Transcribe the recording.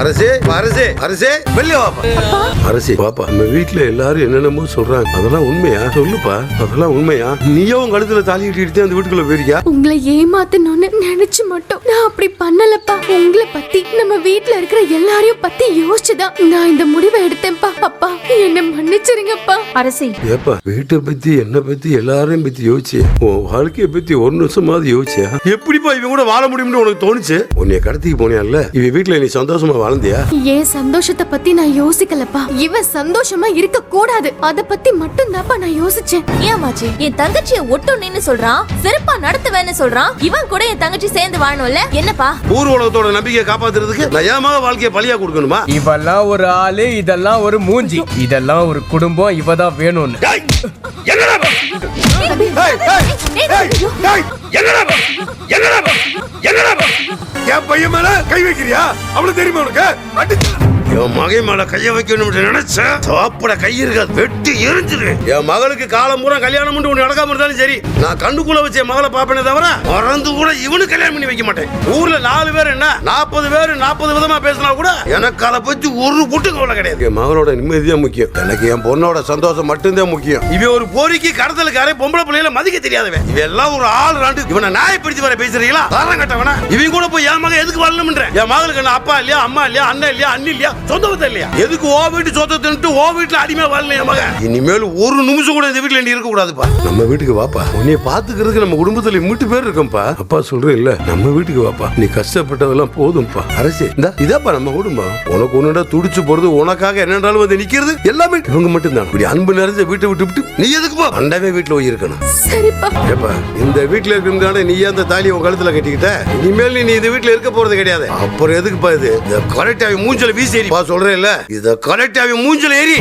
அரசே அரசே அரசே வெளிய வாப்பா. அரசே வாப்பா நம்ம வீட்டுல எல்லாரும் என்னென்னமோ சொல்றாங்க. அதெல்லாம் உண்மையா? சொல்லுப்பா. அதெல்லாம் உண்மையா? நீயோ உங்க கழுத்துல தாலி கட்டிட்டு அந்த வீட்டுக்குள்ள போயிருக்கியா? உங்களை ஏமாத்தணும்னு நினைச்சு மட்டும் நான் அப்படி பண்ணலப்பா. உங்களை பத்தி நம்ம வீட்ல இருக்கிற எல்லாரையும் பத்தி யோசிச்சுதான் நான் இந்த முடிவை எடுத்தேன்ப்பா அப்பா என்ன மன்னிச்சிருங்கப்பா. அரசி. ஏப்பா வீட்டை பத்தி என்ன பத்தி எல்லாரையும் பத்தி யோசிச்சு. உன் வாழ்க்கைய பத்தி ஒரு நிமிஷமாவது யோசிச்சியா? எப்படிப்பா இவன் கூட வாழ முடியும்னு உனக்கு தோணுச்சு? உன்னைய கடத்திக்கு போனியால இவ வீட்டுல நீ சந்தோஷமா வாழ்ந்தியா? ஏன் சந்தோஷத்தை பத்தி நான் யோசிக்கலப்பா. இவன் சந்தோஷமா இருக்க கூடாது அத பத்தி மட்டும் தான்ப்பா நான் யோசிச்சேன். ஏமாச்சி என் தங்கச்சியை ஒட்டுன்னு சொல்றான். சிறப்பா நடத்துவேன்னு சொல்றான். இவன் கூட என் தங்கச்சி சேர்ந்து வாழணும்ல? என்னப்பா? ஊர் உலகத்தோட நம்பிக்கையை காப்பாத்துறதுக்கு நான் ஏமாக வாழ்க்கைய பலியா கொடுக்கணுமா? இவெல்லாம் ஒரு ஆளு இதெல்லாம் ஒரு மூஞ்சி. இதெல்லாம் ஒரு குடும்பம் இவதான் வேணும்னு. என் பையன் மேல கை வைக்கிறியா? அவளுக்கு தெரியுமா உனக்கு? என் மகை மேல கைய வைக்கணும்னு நினைச்ச சாப்பிட கை இருக்காது. வெட்டி எரிஞ்சிரு. என் மகளுக்கு காலம் பூரா கல்யாணம் பண்ணி ஒண்ணு நடக்காம இருந்தாலும் சரி. நான் கண்ணுக்குள்ள வச்ச என் மகளை பாப்பேனே தவிர மறந்து கூட இவனுக்கு கல்யாணம் பண்ணி வைக்க மாட்டேன். ஊர்ல நாலு பேர் என்ன நாற்பது பேர் நாற்பது விதமா பேசினா கூட எனக்கு அதை பத்தி ஒரு புட்டு கவலை கிடையாது. என் மகளோட நிம்மதி தான் முக்கியம். எனக்கு என் பொண்ணோட சந்தோஷம் மட்டும்தான் முக்கியம். இவன் ஒரு போரிக்கு கடத்தலுக்காரே பொம்பளை பிள்ளைல மதிக்க தெரியாதவன். இவெல்லாம் ஒரு ஆள் ராண்டு இவனை நாயப்படுத்தி வர பேசுறீங்களா? தரம் கட்டவனா? இவன் கூட போய் என் மகன் எதுக்கு வரணும்ன்ற? என் மகளுக்கு என்ன அப்பா இல்லையா அம்மா இல்லையா அண்ணன் இல்லையா அண்ணி இல்லையா? சொந்த இல்லையா எதுக்கு ஓ வீட்டு சொத்தை தின்ட்டு ஓ வீட்டுல அடிமையா வரல என் மகன்? இனிமேல் ஒரு நிமிஷம் கூட இந்த வீட்டுல நீ இருக்க கூடாதுப்பா. நம்ம வீட்டுக்கு வாப்பா. உன்னைய பாத்துக்கிறதுக்கு நம்ம குடும்பத்துல இம்மிட்டு பேர் இருக்கோம்ப்பா. அப்பா சொல்றேன் இல்ல நம்ம வீட்டுக்கு வாப்பா. நீ கஷ்டப்பட்டதெல்லாம் போதும்ப்பா. அரசே இந்த இதாப்பா நம்ம குடும்பம். உனக்கு ஒன்னுடா துடிச்சு போறது உனக்காக என்னன்றாலும் வந்து நிக்கிறது எல்லாமே இவங்க மட்டும்தான். இப்படி அன்பு நிறைஞ்ச வீட்டை விட்டு விட்டு நீ எதுக்குப்பா அண்டவே வீட்டுல போய் இருக்கணும். சரிப்பா. ஏப்பா இந்த வீட்ல இருக்கிறதுனால நீ அந்த தாலியை உன் கழுத்துல கட்டிக்கிட்ட? இனிமேல் நீ இந்த வீட்ல இருக்க போறது கிடையாது. அப்புறம் எதுக்குப்பா இது? இத கரெக்டாக மூஞ்சல வீசி அப்பா பா சொல்றேன் இல்ல இத கரெக்டாக மூஞ்சல ஏறி.